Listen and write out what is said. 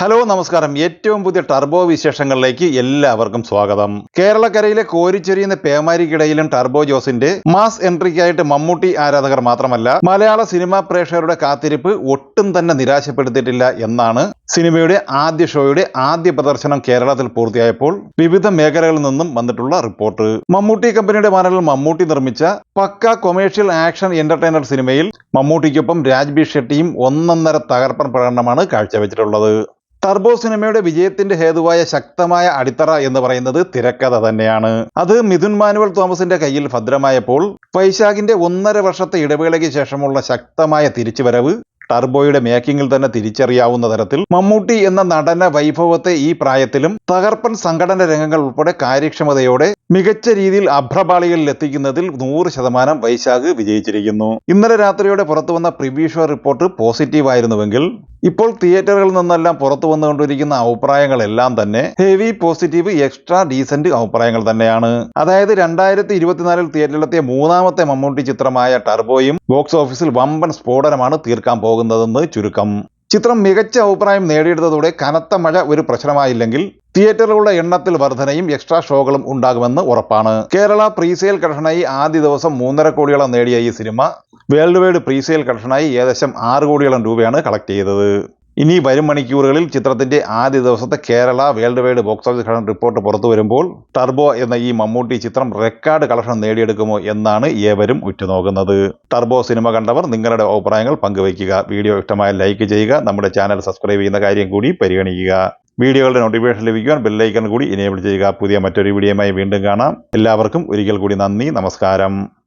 Hello നമസ്കാരം. ഏറ്റവും പുതിയ ടർബോ വിശേഷങ്ങളിലേക്ക് എല്ലാവർക്കും സ്വാഗതം. കേരളക്കരയിലെ കോരിച്ചൊരിയുന്ന പേമാരിക്കിടയിലും ടർബോ ജോസിന്റെ മാസ് എൻട്രിക്കായിട്ട് മമ്മൂട്ടി ആരാധകർ മാത്രമല്ല മലയാള സിനിമാ പ്രേക്ഷകരുടെ കാത്തിരിപ്പ് ഒട്ടും തന്നെ നിരാശപ്പെടുത്തിയിട്ടില്ല എന്നാണ് സിനിമയുടെ ആദ്യ ഷോയുടെ ആദ്യ പ്രദർശനം കേരളത്തിൽ പൂർത്തിയായപ്പോൾ വിവിധ മേഖലകളിൽ നിന്നും വന്നിട്ടുള്ള റിപ്പോർട്ട്. മമ്മൂട്ടി കമ്പനിയുടെ ബാനറിൽ മമ്മൂട്ടി നിർമ്മിച്ച പക്ക കൊമേഴ്ഷ്യൽ ആക്ഷൻ എന്റർടൈനർ സിനിമയിൽ മമ്മൂട്ടിക്കൊപ്പം രാജ്ബി ഷെട്ടിയും ഒന്നൊന്നര തകർപ്പൻ പ്രകടനമാണ് കാഴ്ചവെച്ചിട്ടുള്ളത്. ടർബോ സിനിമയുടെ വിജയത്തിന്റെ ഹേതുവായ ശക്തമായ അടിത്തറ എന്ന് പറയുന്നത് തിരക്കഥ തന്നെയാണ്. അത് മിഥുൻ മാനുവൽ തോമസിന്റെ കയ്യിൽ ഭദ്രമായപ്പോൾ വൈശാഖിന്റെ ഒന്നര വർഷത്തെ ഇടവേളയ്ക്ക് ശേഷമുള്ള ശക്തമായ തിരിച്ചുവരവ് ടർബോയുടെ മേക്കിങ്ങിൽ തന്നെ തിരിച്ചറിയാവുന്ന തരത്തിൽ മമ്മൂട്ടി എന്ന നടന വൈഭവത്തെ ഈ പ്രായത്തിലും തകർപ്പൻ സംഘടന രംഗങ്ങൾ ഉൾപ്പെടെ കാര്യക്ഷമതയോടെ മികച്ച രീതിയിൽ അഭ്രപാളികളിൽ എത്തിക്കുന്നതിൽ നൂറ് ശതമാനം വൈശാഖ് വിജയിച്ചിരിക്കുന്നു. ഇന്നലെ രാത്രിയോടെ പുറത്തുവന്ന പ്രിവ്യൂ റിപ്പോർട്ട് പോസിറ്റീവ് ആയിരുന്നുവെങ്കിൽ ഇപ്പോൾ തിയേറ്ററുകളിൽ നിന്നെല്ലാം പുറത്തു വന്നുകൊണ്ടിരിക്കുന്ന അഭിപ്രായങ്ങളെല്ലാം തന്നെ ഹെവി പോസിറ്റീവ് എക്സ്ട്രാ ഡീസന്റ് അഭിപ്രായങ്ങൾ തന്നെയാണ്. അതായത് രണ്ടായിരത്തി ഇരുപത്തിനാലിൽ തിയേറ്ററിലെത്തിയ മൂന്നാമത്തെ മമ്മൂട്ടി ചിത്രമായ ടർബോയും ബോക്സ് ഓഫീസിൽ വമ്പൻ സ്ഫോടനമാണ് തീർക്കാൻ പോകുന്നതെന്ന് ചുരുക്കം. ചിത്രം മികച്ച അഭിപ്രായം നേടിയെടുത്തതോടെ കനത്ത മഴ ഒരു പ്രശ്നമായില്ലെങ്കിൽ തിയേറ്ററുകളുടെ എണ്ണത്തിൽ വർധനയും എക്സ്ട്രാ ഷോകളും ഉണ്ടാകുമെന്ന് ഉറപ്പാണ്. കേരള പ്രീസെയിൽ കളക്ഷനായി ആദ്യ ദിവസം മൂന്നര കോടിയോളം നേടിയ ഈ സിനിമ വേൾഡ് വൈഡ് പ്രീസെയിൽ കളക്ഷനായി ഏകദേശം ആറ് കോടിയോളം രൂപയാണ് കളക്ട് ചെയ്തത്. ഇനി വരും മണിക്കൂറുകളിൽ ചിത്രത്തിന്റെ ആദ്യ ദിവസത്തെ Kerala world wide box office collection report പുറത്തു വരുമ്പോൾ ടർബോ എന്ന ഈ മമ്മൂട്ടി ചിത്രം റെക്കോർഡ് കളക്ഷൻ നേടിയെടുക്കുമോ എന്നാണ് ഏവരും ഉറ്റുനോക്കുന്നത്. ടർബോ സിനിമ കണ്ടവർ നിങ്ങളുടെ അഭിപ്രായങ്ങൾ പങ്കുവയ്ക്കുക. വീഡിയോ ഇഷ്ടമായ ലൈക്ക് ചെയ്യുക. നമ്മുടെ ചാനൽ സബ്സ്ക്രൈബ് ചെയ്യുന്ന കാര്യം കൂടി പരിഗണിക്കുക. വീഡിയോകളുടെ നോട്ടിഫിക്കേഷൻ ലഭിക്കുവാൻ ബെല്ലൈക്കൺ കൂടി ഇനേബിൾ ചെയ്യുക. പുതിയ മറ്റൊരു വീഡിയോയുമായി വീണ്ടും കാണാം. എല്ലാവർക്കും ഒരിക്കൽ കൂടി നന്ദി. നമസ്കാരം.